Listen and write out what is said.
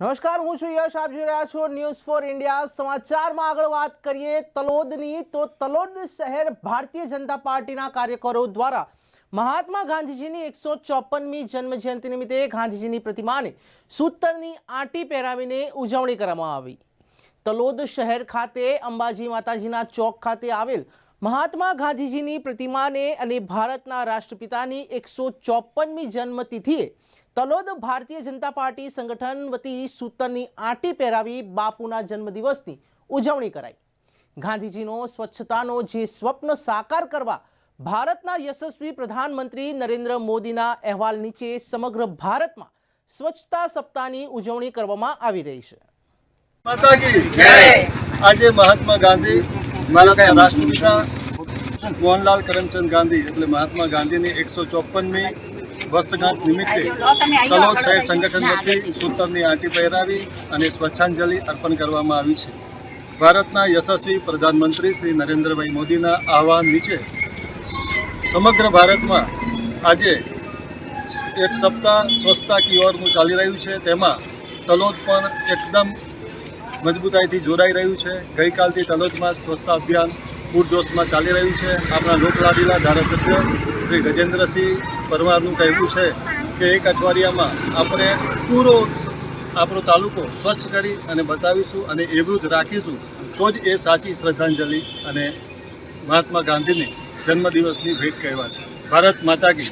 નમસ્કાર, હું છું યશ. આપ જોઈ રહ્યા છો ન્યૂઝ ફોર ઇન્ડિયા. સમાચારમાં આગળ વાત કરીએ તલોદની, તો તલોદ શહેર ભારતીય જનતા પાર્ટીના કાર્યકરો દ્વારા મહાત્મા ગાંધીજીની એકસો ચોપનમી જન્મજયંતિ નિમિત્તે ગાંધીજીની પ્રતિમાને સૂતરની આંટી પહેરાવીને ઉજવણી કરવામાં આવી. તલોદ શહેર ખાતે અંબાજી માતાજીના ચોક ખાતે આવેલ મહાત્મા ગાંધીજીની પ્રતિમાને અને ભારતના રાષ્ટ્રપિતાની એકસો ચોપનમી જન્મતિથિએ તલોદ ભારતીય જનતા પાર્ટી સંગઠન વતી સૂતરની આંટી પહેરાવી બાપુના જન્મદિવસની ઉજવણી કરાઈ. ગાંધીજીનો સ્વચ્છતાનો જે સ્વપ્ન સાકાર કરવા ભારતના યશસ્વી પ્રધાનમંત્રી નરેન્દ્ર મોદીના અહેવાલ નીચે સમગ્ર ભારતમાં સ્વચ્છતા સપ્તાહની ઉજવણી કરવામાં આવી રહી છે. આજે મહાત્મા ગાંધી ભારતના રાષ્ટ્રપિતા મોહનલાલ કરમચંદ ગાંધી એટલે મહાત્મા ગાંધીની એકસો ચોપનમી વસ્તગાંઠ નિમિત્તે તલોદ શહેર સંગઠન વતી સૂતરની આંટી પહેરાવી અને સ્વચ્છાંજલિ અર્પણ કરવામાં આવી છે. ભારતના યશસ્વી પ્રધાનમંત્રી શ્રી નરેન્દ્રભાઈ મોદીના આહવાન નીચે સમગ્ર ભારતમાં આજે એક સપ્તાહ સ્વચ્છતા કી ઓરનું ચાલી રહ્યું છે. તેમાં તલોદ પણ એકદમ મજબૂતાઈથી જોડાઈ રહ્યું છે. ગઈકાલથી તલોદમાં સ્વચ્છતા અભિયાન પૂરજોશમાં ચાલી રહ્યું છે. આપણા લોકલાડીલા ધારાસભ્ય શ્રી ગજેન્દ્રસિંહ પરમારનું કહેવું છે કે એક અઠવાડિયામાં આપણે પૂરો આપણો તાલુકો સ્વચ્છ કરી અને બતાવીશું અને એવું જ રાખીશું તો જ એ સાચી શ્રદ્ધાંજલિ અને મહાત્મા ગાંધીને જન્મદિવસની ભેટ કહેવાશે. ભારત માતા કી